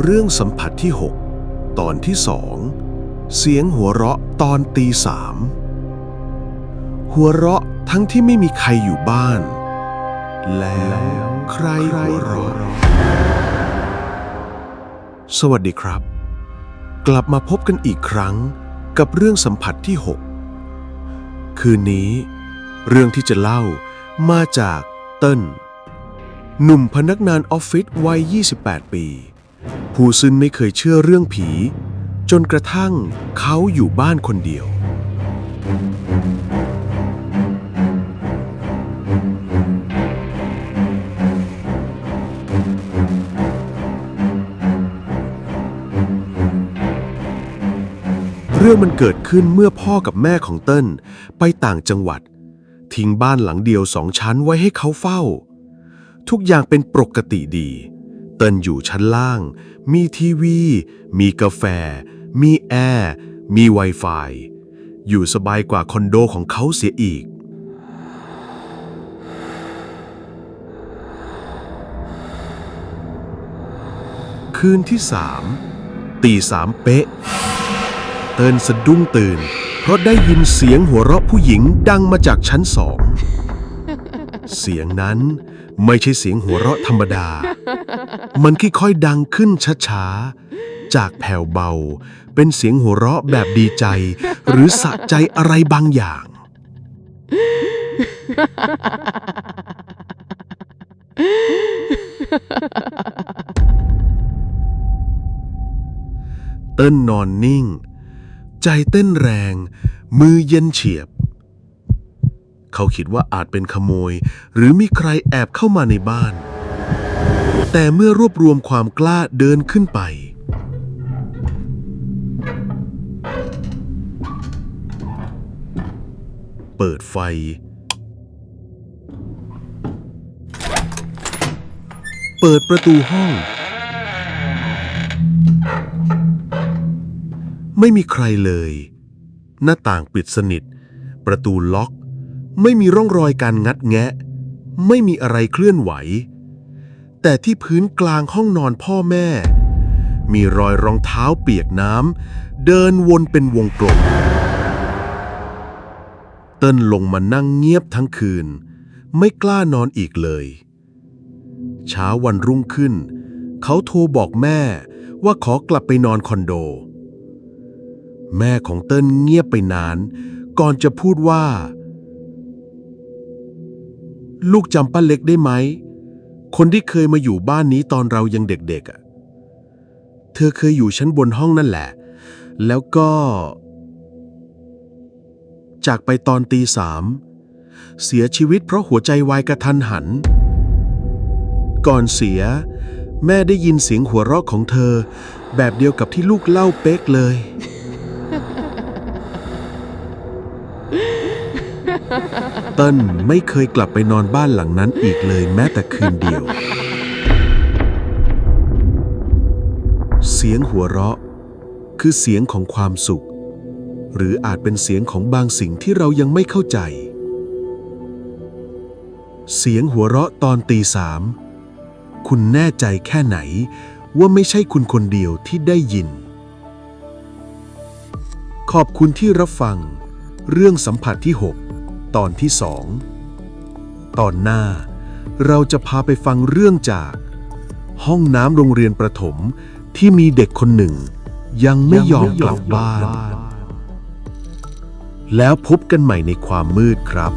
เรื่องสัมผัสที่ 6 ตอนที่สองเสียงหัวเราะตอนตีสามหัวเราะทั้งที่ไม่มีใครอยู่บ้าน แล้วใครหัวเราะสวัสดีครับ กลับมาพบกันอีกครั้งกับเรื่องสัมผัสที่ 6 คืนนี้ เรื่องที่จะเล่ามาจากเติ้ลหนุ่มพนักงานออฟฟิศวัย 28 ปี ผู้ซึ่งไม่เคยเชื่อเรื่องผี จนกระทั่งเขาอยู่บ้านคนเดียว เรื่องมันเกิดขึ้นเมื่อพ่อกับแม่ของเติ้ลไปต่างจังหวัด ทิ้งบ้านหลังเดียวสองชั้นไว้ให้เขาเฝ้า ทุกอย่างเป็นปกติดี ติลอยู่ชั้นล่าง มีทีวี มีกาแฟ มีแอร์ มี Wi-Fi อยู่สบายกว่าคอนโดของเขาเสียอีก คืนที่สามตีสามเป๊ะ เติ้ลสะดุ้งตื่น เพราะได้ยินเสียงหัวเราะผู้หญิงดังมาจากชั้นสอง เสียงนั้นไม่ใช่เสียงหัวเราะธรรมดา มันค่อยๆดังขึ้นช้าๆ จากแผ่วเบา เป็นเสียงหัวเราะแบบดีใจ หรือสะใจอะไรบางอย่าง เติ้ลนอนนิ่ง ใจเต้นแรง มือเย็นเฉียบ เขาคิดว่าอาจเป็นขโมย หรือมีใครแอบเข้ามาในบ้าน แต่เมื่อรวบรวมความกล้าเดินขึ้นไป เปิดไฟ เปิดประตูห้อง ไม่มีใครเลย หน้าต่างปิดสนิท ประตูล็อก ไม่มีร่องรอยการงัดแงะ ไม่มีอะไรเคลื่อนไหว แต่ที่พื้นกลางห้องนอนพ่อแม่ มีรอยรองเท้าเปียกน้ำเดินวนเป็นวงกลมเติ้ลลงมานั่งเงียบทั้งคืน ไม่กล้านอนอีกเลย เช้าวันรุ่งขึ้น เขาโทรบอกแม่ว่าขอกลับไปนอนคอนโด แม่ของเติ้ลเงียบไปนาน ก่อนจะพูดว่า ลูกจำป้าเล็กได้ไหม คนที่เคยมาอยู่บ้านนี้ตอนเรายังเด็กๆอะ เธอเคยอยู่ชั้นบนห้องนั่นแหละ แล้วก็ จากไปตอนตีสามเสียชีวิตเพราะหัวใจวายกระทันหัน ก่อนเสีย แม่ได้ยินเสียงหัวเราะของเธอ แบบเดียวกับที่ลูกเล่าเป๊กเลย เติ้ลไม่เคยกลับไปนอนบ้านหลังนั้นอีกเลยแม้แต่คืนเดียว เสียงหัวเราะ คือเสียงของความสุข หรืออาจเป็นเสียงของบางสิ่งที่เรายังไม่เข้าใจ เสียงหัวเราะตอนตีสามคุณแน่ใจแค่ไหนว่าไม่ใช่คุณคนเดียวที่ได้ยิน ขอบคุณที่รับฟัง เรื่องสัมผัสที่ 6 ตอนที่สองตอนหน้า เราจะพาไปฟังเรื่องจาก ห้องน้ำโรงเรียนประถมที่มีเด็กคนหนึ่ง ยังไม่ยอมกลับบ้าน แล้วพบกันใหม่ในความมืดครับ